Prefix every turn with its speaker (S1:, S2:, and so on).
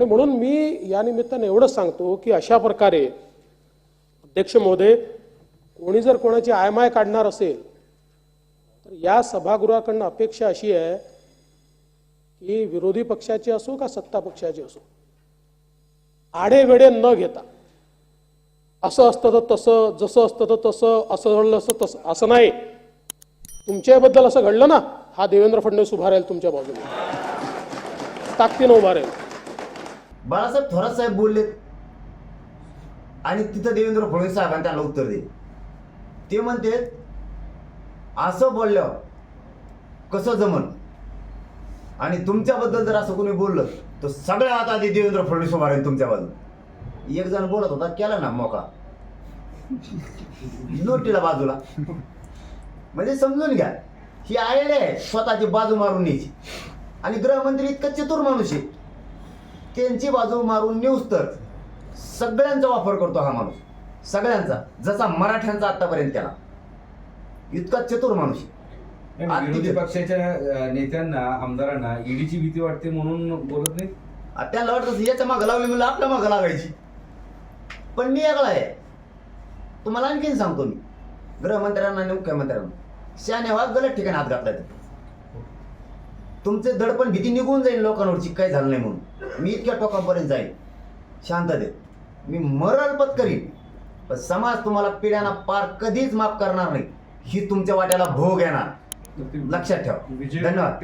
S1: आणि म्हणून मी या निमित्तानं एवढंच सांगतो की अशा प्रकारे अध्यक्ष महोदय कोणी जर कोणाची आय एम आय काढणार असेल तर या सभागृहाकडनं अपेक्षा अशी आहे की विरोधी पक्षाची असो का सत्ता पक्षाची असो आडेवेडे न घेता असं असतं तर तसं जसं असतं तर तसं असं घडलं असं तसं असं नाही. तुमच्याबद्दल असं घडलं ना हा देवेंद्र फडणवीस उभा राहील तुमच्या बाजूने. ताकदीनं उभा राहील.
S2: बाळासाहेब थोरात साहेब बोललेत. आणि तिथं देवेंद्र फडणवीस साहेबांनी त्यांना उत्तर दिले. ते म्हणते असं बोलल्यावर कसं जमन? आणि तुमच्याबद्दल जर असं कोणी बोललं तर सगळ्यात आधी देवेंद्र फडणवीस उभा राहील तुमच्या बाजूला एक जण बोलत होता केला ना मोका? नोटीला बाजूला. म्हणजे समजून घ्या ही आलेले आहे स्वतःची बाजू मारून न्यायची. आणि गृहमंत्री इतका चतुर माणूस आहे. त्यांची बाजू मारून नेऊस तर सगळ्यांचा वापर करतो हा माणूस. सगळ्यांचा जसा मराठ्यांचा आतापर्यंत केला इतका चतुर माणूस
S3: विरोधी पक्षाच्या नेत्यांना आमदारांना ईडीची भीती वाटते म्हणून बोलत नाही
S2: त्यांना वाटतं याच्या मागं लावली म्हणजे आपल्या मागं लागायची. पण मी वेगळा आहे. तुम्हाला आणखीन सांगतो मी. गृहमंत्र्यांना आणि मुख्यमंत्र्यांना. शाने गलत ठिकाणी हात घातला तुमचे दडपण भीती निघून जाईल लोकांवरची काही झालं नाही म्हणून. मी इतक्या टोकापर्यंत जाईल. शांततेत मी मरल पत करीन पण समाज तुम्हाला पिढ्यांना पार कधीच माफ करणार नाही. ही तुमच्या वाट्याला भोग येणार. लक्षात ठेवा. धन्यवाद.